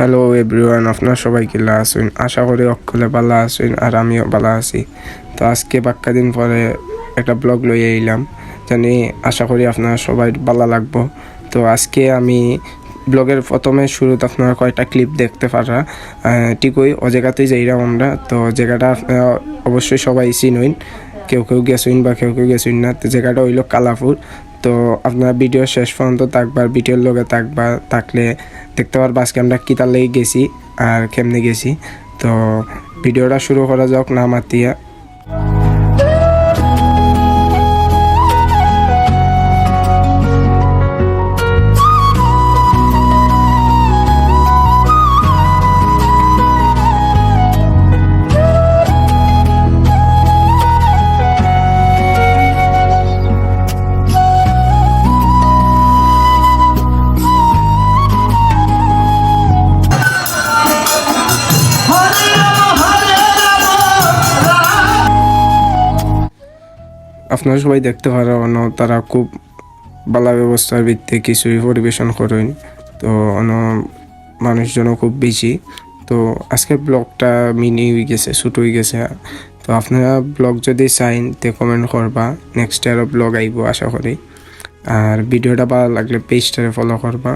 Hello everyone আপনার সবাই কিলা আছেন? আশা করি অকলে ভালো আছেন আর আমিও ভালো আছি। তো আজকে বাক্কা দিন পরে একটা ব্লগ লই এলাম জানি আশা করি আপনার সবাই ভালো লাগবো। তো আজকে আমি ব্লগের প্রথমে শুরুতে আপনারা কয়েকটা ক্লিপ দেখতে পারা ঠিকই ও জায়গাতেই যাইলাম আমরা। তো জায়গাটা অবশ্যই সবাই চিনুন, কেউ কেউ গেছুন বা কেউ কেউ গেছুন না। তো জায়গাটা হইল কালাপুর। তো আপনার ভিডিও শেষ পর্যন্ত থাকবার ভিডিওর লগে থাকবা, থাকলে দেখতে পারব, আজকে আমরা কিতার লেগে গেছি আর কেমনে গেছি। তো ভিডিওটা শুরু করা যাক না মাতিয়া। আপনারা সবাই দেখতে পারো অন, তারা খুব ভালো ব্যবস্থার ভিত্তিতে কিছুই পরিবেশন করেন। তো অন, মানুষজনও খুব বেশি তো আজকের ব্লগটা মিনি হয়ে গেছে ছোট হয়ে গেছে। তো আপনারা ব্লগ যদি চাইন, তে কমেন্ট করবা। নেক্সট আরও ব্লগ আইব, আশা করি। আর ভিডিওটা ভালো লাগলে পেজটারে ফলো করবা।